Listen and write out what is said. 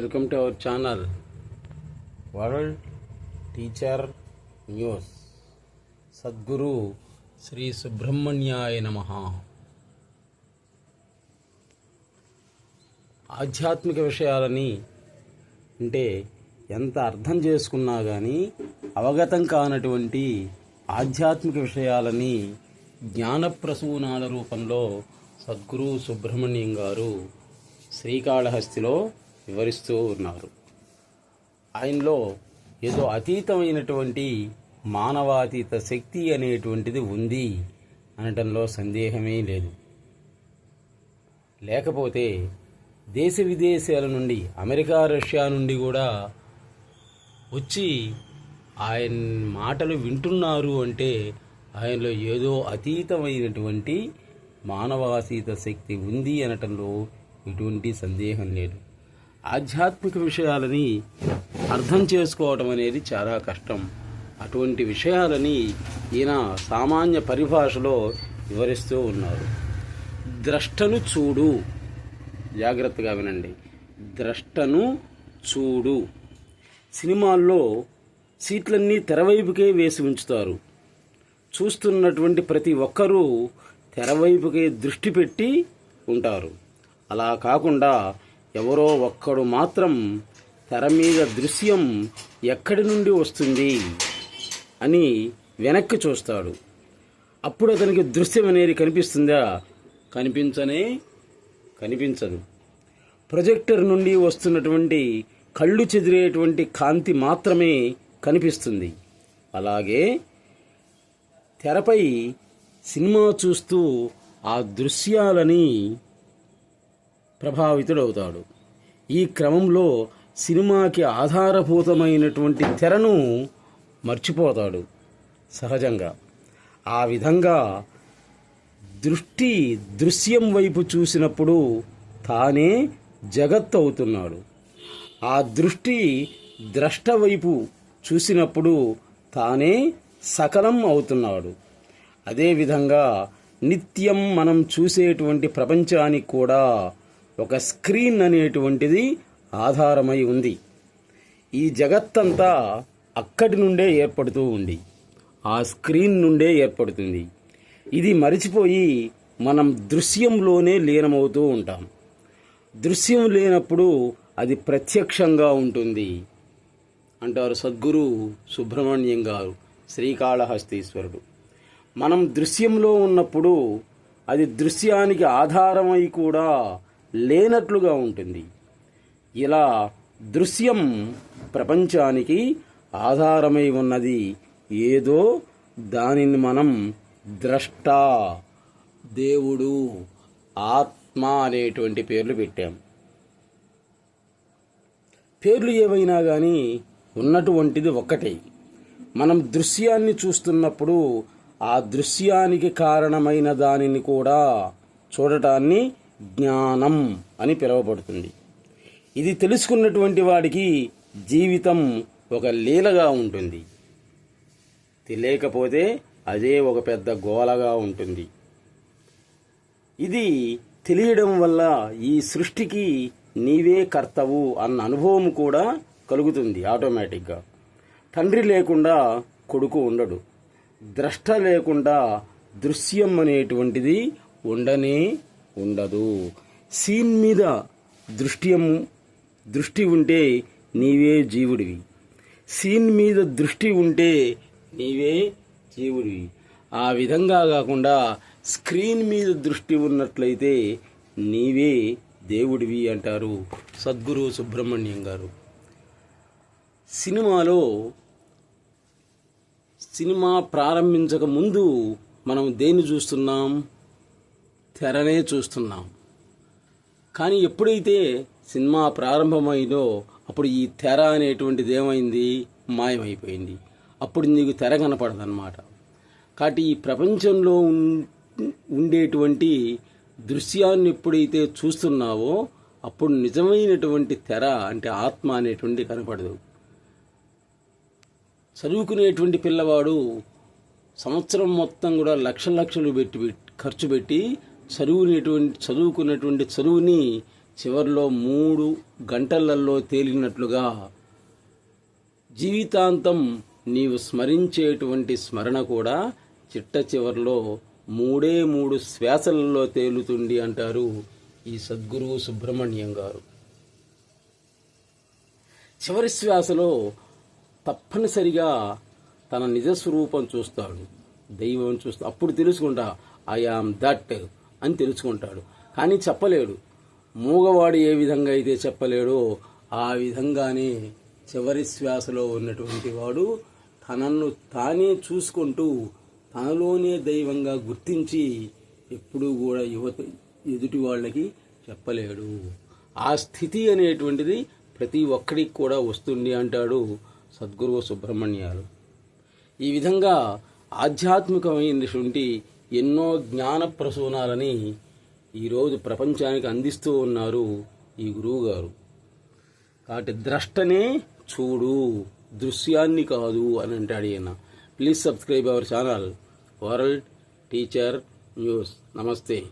Welcome to our channel. World teacher news. Sadguru Shri సుబ్రహ్మణ్యాయ నమ. ఆధ్యాత్మిక విషయాలని అంటే ఎంత అర్థం చేసుకున్నా కానీ అవగతం కానటువంటి ఆధ్యాత్మిక విషయాలని జ్ఞానప్రసూనాల రూపంలో సద్గురు సుబ్రహ్మణ్యం గారు శ్రీకాళహస్తిలో వివరిస్తూ ఉన్నారు. ఆయనలో ఏదో అతీతమైనటువంటి మానవాతీత శక్తి అనేటువంటిది ఉంది అనటంలో సందేహమే లేదు. లేకపోతే దేశ విదేశాల నుండి అమెరికా రష్యా నుండి కూడా వచ్చి ఆయన మాటలు వింటున్నారు అంటే ఆయనలో ఏదో అతీతమైనటువంటి మానవాతీత శక్తి ఉంది అనటంలో ఎటువంటి సందేహం లేదు. ఆధ్యాత్మిక విషయాలని అర్థం చేసుకోవటం అనేది చాలా కష్టం. అటువంటి విషయాలని ఈయన సామాన్య పరిభాషలో వివరిస్తూ ఉన్నారు. ద్రష్టను చూడు. జాగ్రత్తగా వినండి. ద్రష్టను చూడు. సినిమాల్లో సీట్లన్నీ తెరవైపుకే వేసి ఉంచుతారు. చూస్తున్నటువంటి ప్రతి ఒక్కరూ తెరవైపుకే దృష్టి పెట్టి ఉంటారు. అలా కాకుండా ఎవరో ఒక్కడు మాత్రం తెర మీద దృశ్యం ఎక్కడి నుండి వస్తుంది అని వెనక్కి చూస్తాడు. అప్పుడు అతనికి దృశ్యం అనేది కనిపిస్తుందా? కనిపించనే కనిపించదు. ప్రొజెక్టర్ నుండి వస్తున్నటువంటి కళ్ళు చెదిరేటువంటి కాంతి మాత్రమే కనిపిస్తుంది. అలాగే తెరపై సినిమా చూస్తూ ఆ దృశ్యాలని ప్రభావితుడవుతాడు. ఈ క్రమంలో సినిమాకి ఆధారభూతమైనటువంటి తెరను మర్చిపోతాడు సహజంగా. ఆ విధంగా దృష్టి దృశ్యం వైపు చూసినప్పుడు తానే జగత్ అవుతున్నాడు ఆ దృష్టి ద్రష్ట వైపు చూసినప్పుడు తానే సకలం అవుతున్నాడు. అదేవిధంగా నిత్యం మనం చూసేటువంటి ప్రపంచానికి కూడా ఒక స్క్రీన్ అనేటువంటిది ఆధారమై ఉంది. ఈ జగత్తంతా అక్కడి నుండే ఏర్పడుతూ ఉంది. ఆ స్క్రీన్ నుండే ఏర్పడుతుంది. ఇది మరిచిపోయి మనం దృశ్యంలోనే లీనమవుతూ ఉంటాం. దృశ్యం లేనప్పుడు అది ప్రత్యక్షంగా ఉంటుంది అంటారు సద్గురు సుబ్రహ్మణ్యం గారు శ్రీకాళహస్తీశ్వరుడు. మనం దృశ్యంలో ఉన్నప్పుడు అది దృశ్యానికి ఆధారమై కూడా లేనట్లుగా ఉంటుంది. ఇలా దృశ్యం ప్రపంచానికి ఆధారమై ఉన్నది. ఏదో దానిని మనం ద్రష్ట దేవుడు ఆత్మ అనేటువంటి పేర్లు పెట్టాం. పేర్లు ఏవైనా కానీ ఉన్నటువంటిది ఒక్కటే. మనం దృశ్యాన్ని చూస్తున్నప్పుడు ఆ దృశ్యానికి కారణమైన దానిని కూడా చూడటాన్ని జ్ఞానం అని పిలువబడుతుంది. ఇది తెలుసుకున్నటువంటి వాడికి జీవితం ఒక లీలగా ఉంటుంది. తెలియకపోతే అదే ఒక పెద్ద గోలగా ఉంటుంది. ఇది తెలియడం వల్ల ఈ సృష్టికి నీవే కర్తవు అన్న అనుభవం కూడా కలుగుతుంది ఆటోమేటిక్గా. తండ్రి లేకుండా కొడుకు ఉండడు. ద్రష్ట లేకుండా దృశ్యం అనేటువంటిది ఉండనే ఉండదు. సీన్ మీద దృష్ట్యం దృష్టి ఉంటే నీవే జీవుడివి. సీన్ మీద దృష్టి ఉంటే నీవే జీవుడివి. ఆ విధంగా కాకుండా స్క్రీన్ మీద దృష్టి ఉన్నట్లయితే నీవే దేవుడివి అంటారు సద్గురు సుబ్రహ్మణ్యం గారు. సినిమాలో సినిమా ప్రారంభించక ముందు మనం దేన్ని చూస్తున్నాం? తెరనే చూస్తున్నాం. కానీ ఎప్పుడైతే సినిమా ప్రారంభమైందో అప్పుడు ఈ తెర అనేటువంటిది ఏమైంది? మాయమైపోయింది. అప్పుడు నీకు తెర కనపడదన్నమాట. కాబట్టి ఈ ప్రపంచంలో ఉండేటువంటి దృశ్యాన్ని ఎప్పుడైతే చూస్తున్నావో అప్పుడు నిజమైనటువంటి తెర అంటే ఆత్మ అనేటువంటి కనపడదు. చదువుకునేటువంటి పిల్లవాడు సంవత్సరం మొత్తం కూడా లక్ష లక్షలు పెట్టి పెట్టి- ఖర్చు పెట్టి చదువునేటువంటి చదువుకున్నటువంటి చదువుని చివరిలో మూడు గంటలలో తేలినట్లుగా జీవితాంతం నీవు స్మరించేటువంటి స్మరణ కూడా చిట్ట చివరిలో మూడే మూడు శ్వాసలలో తేలుతుంది అంటారు ఈ సద్గురువు సుబ్రహ్మణ్యం గారు. చివరి శ్వాసలో తప్పనిసరిగా తన నిజ స్వరూపం చూస్తాడు దైవం చూస్తా అప్పుడు తెలుసుకుంటా ఐ ఆమ్ దట్ అని తెలుసుకుంటాడు. కానీ చెప్పలేడు. మూగవాడు ఏ విధంగా అయితే చెప్పలేడో ఆ విధంగానే చివరి శ్వాసలో ఉన్నటువంటి వాడు తనను తానే చూసుకుంటూ తనలోనే దైవంగా గుర్తించి ఎప్పుడూ కూడా యువత ఎదుటి వాళ్ళకి చెప్పలేడు. ఆ స్థితి అనేటువంటిది ప్రతి ఒక్కడికి కూడా వస్తుంది అంటాడు సద్గురువు సుబ్రహ్మణ్యాలు. ఈ విధంగా ఆధ్యాత్మికమైనటువంటి ఎన్నో జ్ఞాన ప్రసూనాలని ఈరోజు ప్రపంచానికి అందిస్తూ ఉన్నారు ఈ గురువు గారు కాబట్టి ద్రష్టనే చూడు దృశ్యాన్ని కాదు అని అంటాడు ఈయన. Please subscribe our channel. World teacher news. నమస్తే.